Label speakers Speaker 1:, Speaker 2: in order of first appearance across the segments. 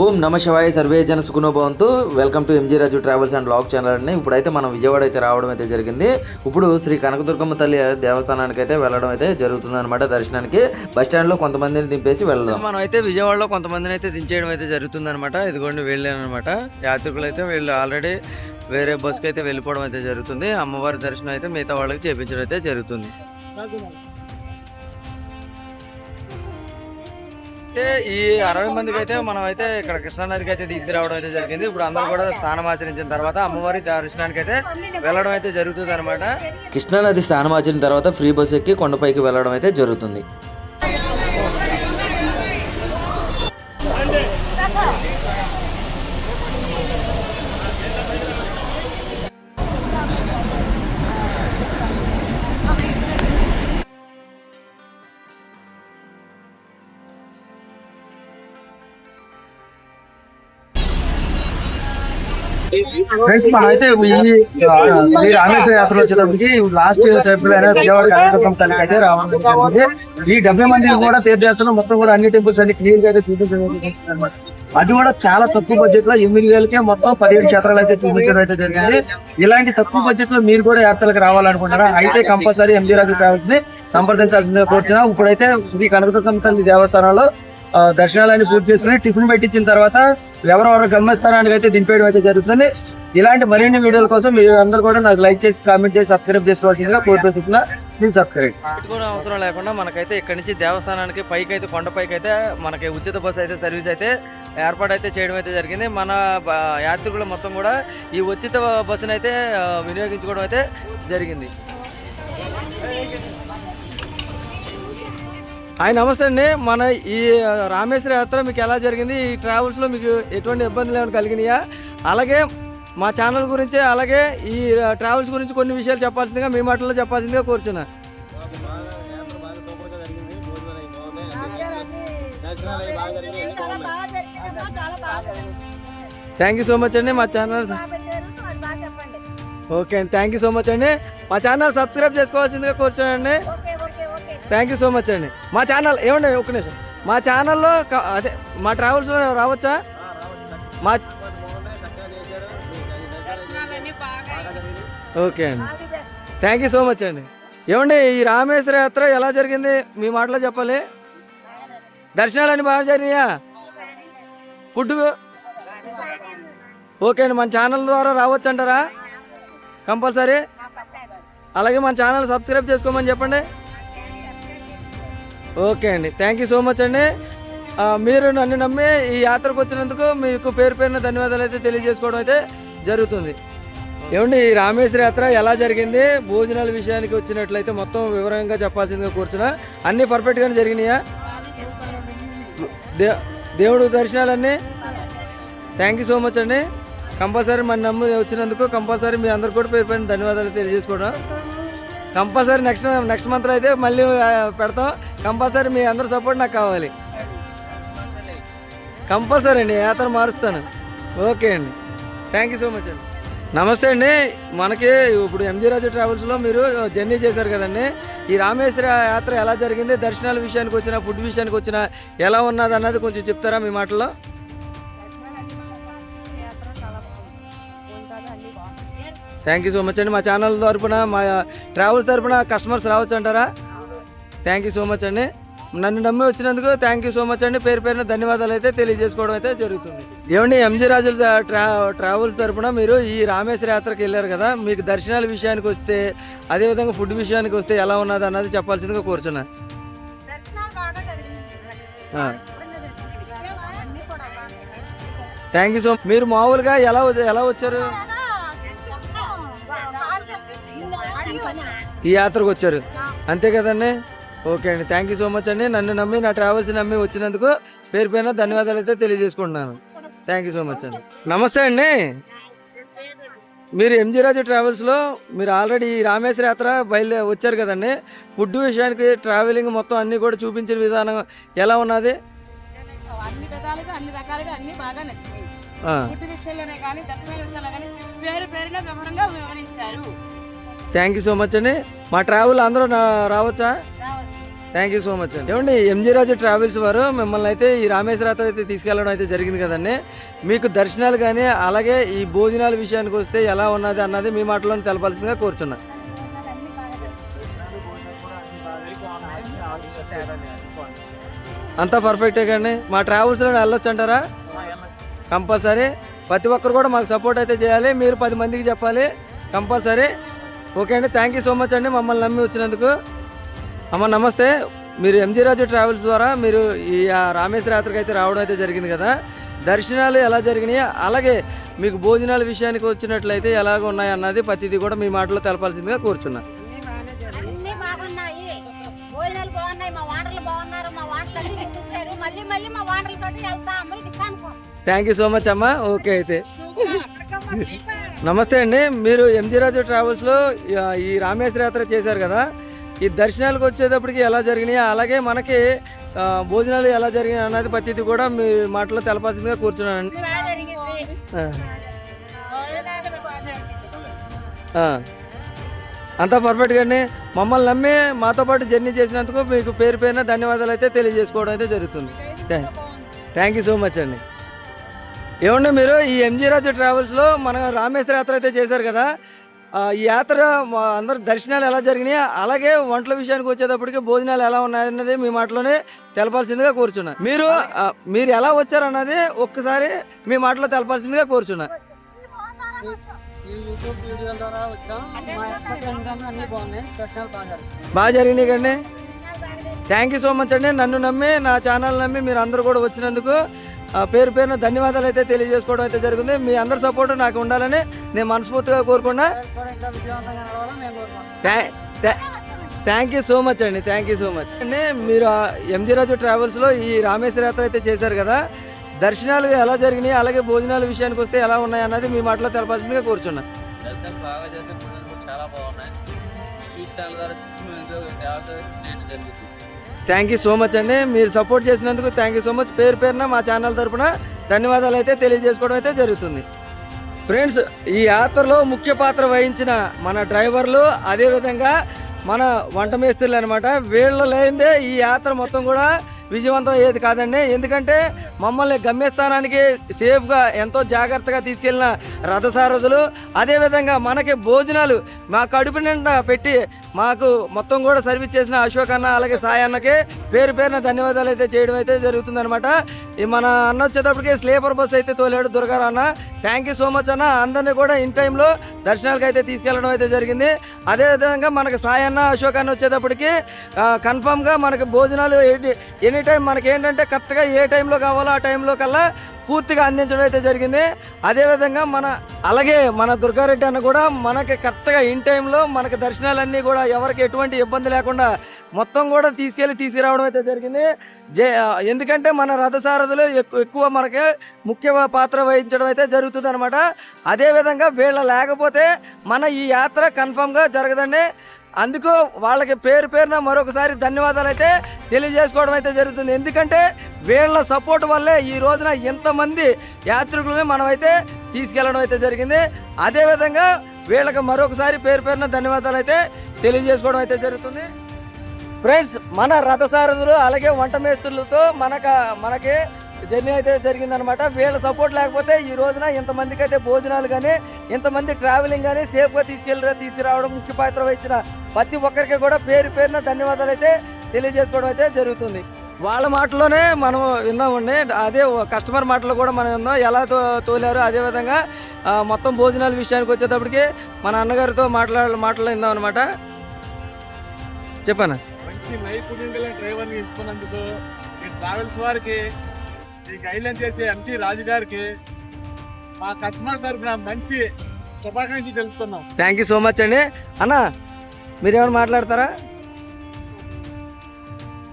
Speaker 1: ఓం నమ శివాయ సర్వే జన సుఖనోభవంతు welcome to MG Raju travels and blog channel అండి. ఇప్పుడైతే మనం విజయవాడ అయితే రావడం అయితే జరిగింది. ఇప్పుడు శ్రీ కనకదుర్గమ్మ తల్లి దేవస్థానానికి అయితే వెళ్ళడం అయితే జరుగుతుంది అనమాట దర్శనానికి. బస్ స్టాండ్లో కొంతమందిని దింపేసి వెళ్దాం. మనం అయితే విజయవాడలో కొంతమందిని అయితే దించేయడం అయితే జరుగుతుంది అనమాట ఇదిగోండి వెళ్ళాను అనమాట యాత్రికులు అయితే వీళ్ళు ఆల్రెడీ వేరే బస్కి అయితే వెళ్ళిపోవడం అయితే జరుగుతుంది. అమ్మవారి దర్శనం అయితే మిగతా వాళ్ళకి చేపించడం అయితే జరుగుతుంది. అయితే ఈ అరవై మందికి అయితే మనం అయితే ఇక్కడ కృష్ణానదికి అయితే తీసుకురావడం అయితే జరిగింది. ఇప్పుడు అందరూ కూడా స్నానం ఆచరించిన తర్వాత అమ్మవారి దర్శనానికి అయితే వెళ్ళడం అయితే జరుగుతుంది అనమాట కృష్ణానది స్నానం ఆచరిన తర్వాత ఫ్రీ బస్ ఎక్కి కొండపైకి వెళ్ళడం అయితే జరుగుతుంది.
Speaker 2: ఫ్రెండ్స్ మనం అయితే ఈ శ్రీ రామేశ్వర యాత్ర వచ్చేటప్పటికి లాస్ట్ ట్రిప్ విజయవాడ తల్లికి అయితే రావడం జరిగింది. ఈ డెబ్బై మంది కూడా తీర్థయాత్రలు మొత్తం కూడా అన్ని టెంపుల్స్ అన్ని క్లియర్గా అయితే చూపించడం అయితే. అది కూడా చాలా తక్కువ బడ్జెట్లో ఎనిమిది వేలకే మొత్తం పదిహేడు క్షేత్రాలు అయితే చూపించడం అయితే జరిగింది. ఇలాంటి తక్కువ బడ్జెట్లో మీరు కూడా యాత్రలకు రావాలనుకుంటారా అయితే కంపల్సరీ ఎంజీ రాజు ట్రావెల్స్ని సంప్రదించాల్సిందిగా కోరుచున్నా. ఇప్పుడైతే శ్రీ కనకదుర్గం తల్లి దేవస్థానంలో దర్శనాలన్నీ పూర్తి చేసుకుని టిఫిన్ పెట్టించిన తర్వాత ఎవరెవరు గమ్యస్థానానికి అయితే దింపేయడం అయితే జరుగుతుంది. ఇలాంటి మరిన్ని వీడియోల కోసం మీరు అందరూ కూడా నాకు లైక్ చేసి కామెంట్ చేసి సబ్స్క్రైబ్ చేసుకోవాల్సిందిగా కోరుకుంటున్నా. ప్లీజ్ సబ్స్క్రైబ్
Speaker 1: పెట్టుకోవడం అవసరం లేకుండా మనకైతే ఇక్కడ నుంచి దేవస్థానానికి పైకి అయితే కొండపైకి అయితే మనకి ఉచిత బస్సు అయితే సర్వీస్ అయితే ఏర్పాటు అయితే చేయడం అయితే జరిగింది. మన యాత్రికులు మొత్తం కూడా ఈ ఉచిత బస్సును అయితే వినియోగించుకోవడం అయితే జరిగింది. ఆయన నమస్తే అండి. మన ఈ రామేశ్వర యాత్ర మీకు ఎలా జరిగింది? ఈ ట్రావెల్స్లో మీకు ఎటువంటి ఇబ్బందులు ఏమైనా కలిగినాయా? అలాగే మా ఛానల్ గురించి అలాగే ఈ ట్రావెల్స్ గురించి కొన్ని విషయాలు చెప్పాల్సిందిగా మీ మాటల్లో చెప్పాల్సిందిగా కోరుచున్నా. థ్యాంక్ యూ సో మచ్ అండి మా ఛానల్ ఓకే అండి థ్యాంక్ యూ సో మచ్ అండి. మా ఛానల్ సబ్స్క్రైబ్ చేసుకోవాల్సిందిగా కూర్చోండి థ్యాంక్ యూ సో మచ్ అండి. మా ఛానల్ ఏమండి ఒక్క నిమిషం. మా ఛానల్లో అదే మా ట్రావెల్స్లో రావచ్చా. మా ఓకే అండి. థ్యాంక్ యూ సో మచ్ అండి. ఏమండి ఈ రామేశ్వర యాత్ర ఎలా జరిగింది? మీ మాటలో చెప్పాలి. దర్శనాలన్నీ బాగా జరిగినాయా? ఫుడ్ ఓకే అండి మన ఛానల్ ద్వారా రావచ్చు అంటారా? కంపల్సరీ. అలాగే మన ఛానల్ సబ్స్క్రైబ్ చేసుకోమని చెప్పండి. ఓకే అండి థ్యాంక్ యూ సో మచ్ అండి. మీరు నన్ను నమ్మి ఈ యాత్రకు వచ్చినందుకు మీకు పేరు పేరున ధన్యవాదాలు అయితే తెలియజేసుకోవడం అయితే జరుగుతుంది. ఏమండి ఈ రామేశ్వర యాత్ర ఎలా జరిగింది? భోజనాల విషయానికి వచ్చినట్లయితే మొత్తం వివరంగా చెప్పాల్సిందిగా కూర్చున్నా. అన్నీ పర్ఫెక్ట్గానే జరిగినాయా? దే దేవుడు దర్శనాలన్నీ? థ్యాంక్ యూ సో మచ్ అండి. కంపల్సరీ మన నమ్ము వచ్చినందుకు కంపల్సరీ మీ అందరు కూడా పేరు పైన ధన్యవాదాలు తెలియజేసుకోవడం కంపల్సరీ నెక్స్ట్ నెక్స్ట్ మంత్లో అయితే మళ్ళీ పెడతాం. కంపల్సరీ మీ అందరి సపోర్ట్ నాకు కావాలి. కంపల్సరీ అండి యాత్ర మారుస్తాను. ఓకే అండి. థ్యాంక్ యూ సో మచ్ అండి. నమస్తే అండి. మనకి ఇప్పుడు ఎంజీ రాజు ట్రావెల్స్లో మీరు జర్నీ చేశారు కదండి. ఈ రామేశ్వర యాత్ర ఎలా జరిగింది? దర్శనాల విషయానికి వచ్చిన ఫుడ్ విషయానికి వచ్చిన ఎలా ఉన్నది అన్నది కొంచెం చెప్తారా మీ మాటలో థ్యాంక్ యూ సో మచ్ అండి. మా ఛానల్ తరపున మా ట్రావెల్స్ తరఫున కస్టమర్స్ రావచ్చు అంటారా? థ్యాంక్ యూ సో మచ్ అండి. నన్ను నమ్మి వచ్చినందుకు థ్యాంక్ యూ సో మచ్ అండి. పేరు పేరున ధన్యవాదాలు అయితే తెలియజేసుకోవడం అయితే జరుగుతుంది. ఏమండి ఎంజీ రాజుల ట్రా ట్రావెల్స్ తరపున మీరు ఈ రామేశ్వర యాత్రకి వెళ్ళారు కదా మీకు దర్శనాల విషయానికి వస్తే అదేవిధంగా ఫుడ్ విషయానికి వస్తే ఎలా ఉన్నది అన్నది చెప్పాల్సిందిగా కోరుచున్నా. థ్యాంక్ యూ సో మీరు మామూలుగా ఎలా ఎలా వచ్చారు? ఈ యాత్రకు వచ్చారు. అంతే కదండి? ఓకే అండి థ్యాంక్ యూ సో మచ్ అండి. నన్ను నమ్మి నా ట్రావెల్స్ నమ్మి వచ్చినందుకు పేరు పైన ధన్యవాదాలు అయితే తెలియజేసుకుంటున్నాను. థ్యాంక్ యూ సో మచ్ అండి నమస్తే అండి. మీరు ఎంజీ రాజు ట్రావెల్స్లో మీరు ఆల్రెడీ రామేశ్వర యాత్ర బయలుదే వచ్చారు కదండి. ఫుడ్ విషయానికి ట్రావెలింగ్ మొత్తం అన్నీ కూడా చూపించిన విధానం ఎలా ఉన్నది?
Speaker 3: అన్ని విధాలుగా అన్ని రకాలుగా అన్ని బాగా నచ్చినాయి
Speaker 1: ఆ,
Speaker 3: ఫుడ్ విషయంలోనే కానీ దశమైన కానీ పేరు పేరున వివరంగా వివరించారు.
Speaker 1: థ్యాంక్ యూ సో మచ్ అండి. మా ట్రావెల్ అందరూ రావచ్చు. థ్యాంక్ యూ సో మచ్ అండి ఏమండి ఎంజీ రాజు ట్రావెల్స్ వారు మిమ్మల్ని అయితే ఈ రామేశ్వరాత్రి అయితే తీసుకెళ్ళడం అయితే జరిగింది కదండి. మీకు దర్శనాలు కానీ అలాగే ఈ భోజనాల విషయానికి వస్తే ఎలా ఉన్నది అన్నది మీ మాటలో తెలపాల్సిందిగా కోరుచున్నా. అంతా పర్ఫెక్టే కానీ మా ట్రావెల్స్లో వెళ్ళొచ్చు అంటారా? కంపల్సరీ. ప్రతి ఒక్కరు కూడా మాకు సపోర్ట్ అయితే చేయాలి. మీరు పది మందికి చెప్పాలి. కంపల్సరీ. ఓకే అండి థ్యాంక్ యూ సో మచ్ అండి. మమ్మల్ని నమ్మి వచ్చినందుకు. అమ్మ నమస్తే. మీరు ఎంజీ రాజు ట్రావెల్స్ ద్వారా మీరు ఈ ఆ రామేశ్వర యాత్రకు అయితే రావడం అయితే జరిగింది కదా. దర్శనాలు ఎలా జరిగినాయి? అలాగే మీకు భోజనాల విషయానికి వచ్చినట్లయితే ఎలాగ ఉన్నాయి అన్నది ప్రతిదీ కూడా మీ మాటలో తెలపాల్సిందిగా కోరుచున్నా. థ్యాంక్ యూ సో మచ్ అమ్మా. ఓకే అయితే. నమస్తే అండి. మీరు ఎంజీ రాజు ట్రావెల్స్లో ఈ రామేశ్వర యాత్ర చేశారు కదా. ఈ దర్శనాలకు వచ్చేటప్పటికి ఎలా జరిగినాయి? అలాగే మనకి భోజనాలు ఎలా జరిగినాయి అన్నది ప్రతిదీ కూడా మీ మాటలో తెలపాల్సిందిగా కూర్చున్నానండి. అంతా పర్ఫెక్ట్గా అండి. మమ్మల్ని నమ్మి మాతో పాటు జర్నీ చేసినందుకు మీకు పేరు పేరున ధన్యవాదాలు అయితే తెలియజేసుకోవడం అయితే జరుగుతుంది. థ్యాంక్ యూ సో మచ్ అండి. ఏమండి మీరు ఈ ఎంజీ రాజు ట్రావెల్స్లో మన రామేశ్వర యాత్ర అయితే చేశారు కదా? ఈ యాత్ర అందరు దర్శనాలు ఎలా జరిగినాయి అలాగే వంటల విషయానికి వచ్చేటప్పటికి భోజనాలు ఎలా ఉన్నాయన్నది మీ మాటలోనే తెలపాల్సిందిగా కోరుచున్నా. మీరు మీరు ఎలా వచ్చారన్నది ఒక్కసారి మీ మాటలో తెలపాల్సిందిగా కోరుచున్నా.
Speaker 4: బాగా
Speaker 1: జరిగినాయి కండి థ్యాంక్ యూ సో మచ్ అండి. నన్ను నమ్మి నా ఛానల్ నమ్మి మీరు అందరూ కూడా వచ్చినందుకు పేరు పేరున ధన్యవాదాలు అయితే తెలియజేసుకోవడం అయితే జరిగింది. మీ అందరి సపోర్ట్ నాకు ఉండాలని నేను మనస్ఫూర్తిగా కోరుకున్నా. థ్యాంక్ యూ సో మచ్ అండి థ్యాంక్ యూ సో మచ్. అండి మీరు ఎంజీ రాజు ట్రావెల్స్లో ఈ రామేశ్వర యాత్ర అయితే చేశారు కదా దర్శనాలు ఎలా జరిగినాయి అలాగే భోజనాల విషయానికి వస్తే ఎలా ఉన్నాయి అన్నది మీ మాటలో తెలపాల్సిందిగా కూర్చున్నా.
Speaker 5: బాగా చాలా బాగున్నాయి.
Speaker 1: థ్యాంక్ యూ సో మచ్ అండి. మీరు సపోర్ట్ చేసినందుకు థ్యాంక్ యూ సో మచ్ పేరు పేరున మా ఛానల్ తరపున ధన్యవాదాలు అయితే తెలియజేసుకోవడం అయితే జరుగుతుంది. ఫ్రెండ్స్ ఈ యాత్రలో ముఖ్య పాత్ర వహించిన మన డ్రైవర్లు అదేవిధంగా మన వంట మేస్త్రులు అనమాట వీళ్ళ లేనిదే ఈ యాత్ర మొత్తం కూడా విజయవంతం అయ్యేది కాదండి. ఎందుకంటే మమ్మల్ని గమ్యస్థానానికి సేఫ్గా ఎంతో జాగ్రత్తగా తీసుకెళ్ళిన రథసారథులు అదేవిధంగా మనకి భోజనాలు మా కడుపు నిండా పెట్టి మాకు మొత్తం కూడా సర్వీస్ చేసిన అశోక్ అన్న అలాగే సాయి అన్నకి పేరు పేరున ధన్యవాదాలు అయితే చేయడం అయితే జరుగుతుంది అనమాట మన అన్న వచ్చేటప్పటికి స్లీపర్ బస్ అయితే తోలాడు దుర్గారావు అన్న. థ్యాంక్ యూ సో మచ్ అన్న. అందరినీ కూడా ఇన్ టైంలో దర్శనాలకు అయితే తీసుకెళ్ళడం అయితే జరిగింది. అదేవిధంగా మనకి సాయి అన్న అశోక్ అన్న వచ్చేటప్పటికి కన్ఫామ్గా మనకి భోజనాలు ఎనీ టైం మనకి ఏంటంటే కరెక్ట్గా ఏ టైంలో కావాలో ఆ టైంలో కల్లా పూర్తిగా అందించడం అయితే జరిగింది. అదేవిధంగా మన అలాగే మన దుర్గారెడ్డి అన్న కూడా మనకి కరెక్ట్గా ఇన్ టైంలో మనకి దర్శనాలన్నీ కూడా ఎవరికి ఎటువంటి ఇబ్బంది లేకుండా మొత్తం కూడా తీసుకెళ్ళి తీసుకురావడం అయితే జరిగింది. జే ఎందుకంటే మన రథసారథులు ఎక్కువ ఎక్కువ మనకి ముఖ్య పాత్ర వహించడం అయితే జరుగుతుంది అనమాట అదేవిధంగా వీళ్ళ లేకపోతే మన ఈ యాత్ర కన్ఫామ్గా జరగదండి. అందుకు వాళ్ళకి పేరు పేరున మరొకసారి ధన్యవాదాలు అయితే తెలియజేసుకోవడం అయితే జరుగుతుంది. ఎందుకంటే వీళ్ళ సపోర్ట్ వల్లే ఈ రోజున ఇంతమంది యాత్రికులని మనమైతే తీసుకెళ్ళడం అయితే జరిగింది. అదేవిధంగా వీళ్ళకి మరొకసారి పేరు పేరున ధన్యవాదాలు అయితే తెలియజేసుకోవడం అయితే జరుగుతుంది. ఫ్రెండ్స్ మన రథసారథులు అలాగే వంట మేస్త్రులతో మనక మనకి జర్నీ అయితే జరిగిందనమాట వీళ్ళ సపోర్ట్ లేకపోతే ఈ రోజున ఇంతమందికి అయితే భోజనాలు కానీ ఇంతమంది ట్రావెలింగ్ కానీ సేఫ్గా తీసుకెళ్ళరా తీసుకురావడం ముఖ్య పాత్ర వహించిన ప్రతి ఒక్కరికి కూడా పేరు పేరున ధన్యవాదాలు అయితే తెలియజేసుకోవడం అయితే జరుగుతుంది. వాళ్ళ మాటలోనే మనం విన్నామండి అదే కస్టమర్ మాటలు కూడా మనం విన్నాం. ఎలా తో తోలారు అదేవిధంగా మొత్తం భోజనాల విషయానికి వచ్చేటప్పటికి మన అన్నగారితో మాట్లాడ మాటలు విన్నాం అనమాట చెప్పాను?
Speaker 6: మంచి నైపుణ్యం డ్రైవర్ని ట్రావెల్స్ వారికి ఈ గైడ్లైన్ చేసే ఎంటీ రాజు గారికి మా కస్టమర్ తరఫున మంచి శుభాకాంక్షలు తెలుపుతున్నాం.
Speaker 1: థ్యాంక్ యూ సో మచ్ అండి. అన్న మీరేమైనా మాట్లాడతారా?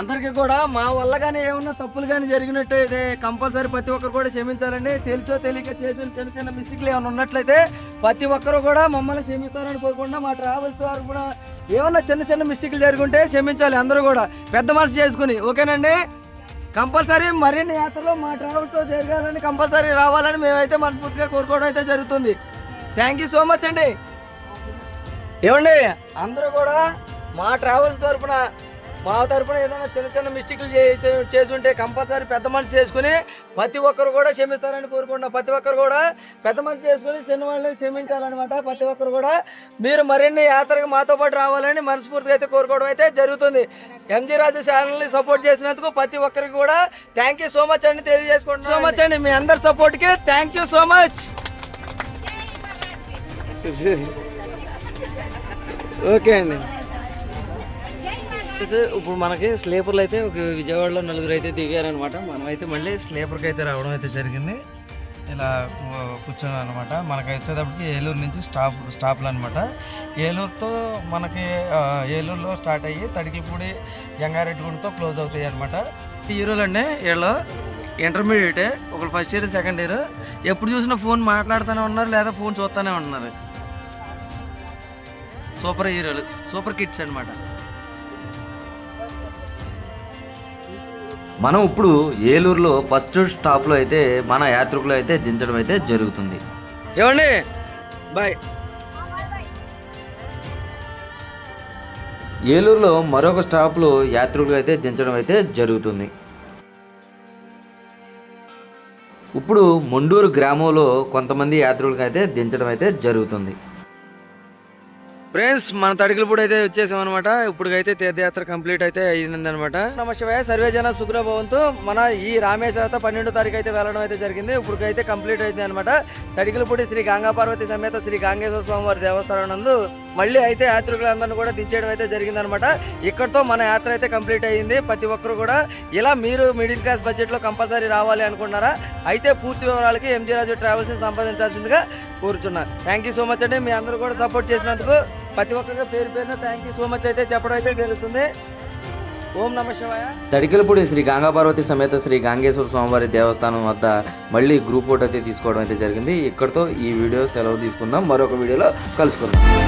Speaker 1: అందరికీ కూడా మా వల్ల కానీ ఏమన్నా తప్పులు కానీ జరిగినట్టయితే కంపల్సరీ ప్రతి ఒక్కరు కూడా క్షమించాలండి. తెలుసో తెలియక చేసిన చిన్న చిన్న మిస్టేక్లు ఏమైనా ఉన్నట్లయితే ప్రతి ఒక్కరు కూడా మమ్మల్ని క్షమిస్తారని కోరుకుంటున్నా. మా ట్రావెల్స్ వారు కూడా ఏమన్నా చిన్న చిన్న మిస్టేక్లు జరుగుంటే క్షమించాలి అందరూ కూడా. పెద్ద మనసు చేసుకుని ఓకేనండి? కంపల్సరీ మరిన్ని యాత్రలో మా ట్రావెల్స్తో జరగాలని కంపల్సరీ రావాలని మేమైతే మనస్ఫూర్తిగా కోరుకోవడం అయితే జరుగుతుంది. థ్యాంక్ యూ సో మచ్ అండి. ఏమండి? అందరూ కూడా మా ట్రావెల్స్ తరపున మా తరపున ఏదైనా చిన్న చిన్న మిస్టేక్లు చేసి చేసి ఉంటే కంపల్సరీ పెద్ద మనిషి చేసుకుని ప్రతి ఒక్కరు కూడా క్షమిస్తారని కోరుకుంటున్నాం. ప్రతి ఒక్కరు కూడా పెద్ద మనిషి చేసుకుని చిన్న వాళ్ళని క్షమించాలన్నమాట. ప్రతి ఒక్కరు కూడా మీరు మరిన్ని యాత్రకు మాతో పాటు రావాలని మనస్ఫూర్తిగా అయితే కోరుకోవడం అయితే జరుగుతుంది. ఎంజీ రాజు ఛానల్ని సపోర్ట్ చేసినందుకు ప్రతి ఒక్కరికి కూడా థ్యాంక్ యూ సో మచ్ అండి తెలియజేసుకుంటున్నాం సో మచ్ అండి. మీ అందరి సపోర్ట్కి thank you so much okay అండి. ఇప్పుడు మనకి స్లీపర్లు అయితే ఒక విజయవాడలో నలుగురు అయితే దిగారనమాట. మనమైతే మళ్ళీ స్లీపర్కి అయితే రావడం అయితే జరిగింది. ఇలా కూర్చున్నాం అనమాట. మనకి వచ్చేటప్పటికి ఏలూరు నుంచి స్టాప్ స్టాప్లు అనమాట ఏలూరుతో మనకి ఏలూరులో స్టార్ట్ అయ్యి తడికిపూడి జంగారెడ్డిగూడతో క్లోజ్ అవుతాయి అనమాట. హీరోలు అండి వీళ్ళు ఇంటర్మీడియట్ ఒకరు ఫస్ట్ ఇయర్ సెకండ్ ఇయర్ ఎప్పుడు చూసినా ఫోన్ మాట్లాడుతూనే ఉన్నారు లేదా ఫోన్ చూస్తూనే ఉన్నారు. సూపర్ హీరోలు సూపర్ కిడ్స్ అనమాట.
Speaker 7: మనం ఇప్పుడు ఏలూరులో ఫస్ట్ స్టాప్లో అయితే మన యాత్రికులు అయితే దించడం అయితే జరుగుతుంది.
Speaker 1: ఏమండి బాయ్.
Speaker 7: ఏలూరులో మరొక స్టాప్లో యాత్రికులు అయితే దించడం అయితే జరుగుతుంది. ఇప్పుడు మొండూరు గ్రామంలో కొంతమంది యాత్రికులకు అయితే దించడం అయితే జరుగుతుంది.
Speaker 1: ఫ్రెండ్స్ మన తడికిలపూడి అయితే వచ్చేసాం అనమాట ఇప్పటికైతే తీర్థయాత్ర కంప్లీట్ అయితే అయ్యింది అనమాట నమస్తే సర్వే జన సుగ్రభవంతో. మన ఈ రామేశ్వరత పన్నెండో తారీఖు అయితే వెళ్ళడం అయితే జరిగింది. ఇప్పటికైతే కంప్లీట్ అయింది అనమాట తడికలపూడి శ్రీ గంగా పార్వతి సమేత శ్రీ గంగేశ్వర స్వామివారి దేవస్థానం నందు మళ్ళీ అయితే యాత్రికులందరినీ కూడా దించేయడం అయితే జరిగింది అనమాట ఇక్కడతో మన యాత్ర అయితే కంప్లీట్ అయ్యింది. ప్రతి ఒక్కరు కూడా ఇలా మీరు మిడిల్ క్లాస్ బడ్జెట్లో కంపల్సరీ రావాలి అనుకున్నారా అయితే పూర్తి వివరాలకి ఎంజీ రాజు ట్రావెల్స్ని సంపాదించాల్సిందిగా కోరుచున్నా. థ్యాంక్ యూ సో మచ్ అండి. మీ అందరూ కూడా సపోర్ట్ చేసినందుకు ప్రతి ఒక్కరికి పేరు పేరున థ్యాంక్ యూ సో మచ్ అయితే చెప్పడం అయితే జరుగుతుంది. ఓం నమ శివాయ.
Speaker 7: తడికలపూడి శ్రీ గంగాపార్వతి సమేత శ్రీ గాంగేశ్వర స్వామివారి దేవస్థానం వద్ద మళ్ళీ గ్రూప్ ఫోటో అయితే తీసుకోవడం అయితే జరిగింది. ఇక్కడతో ఈ వీడియో సెలవు తీసుకుందాం. మరొక వీడియోలో కలుసుకుందాం.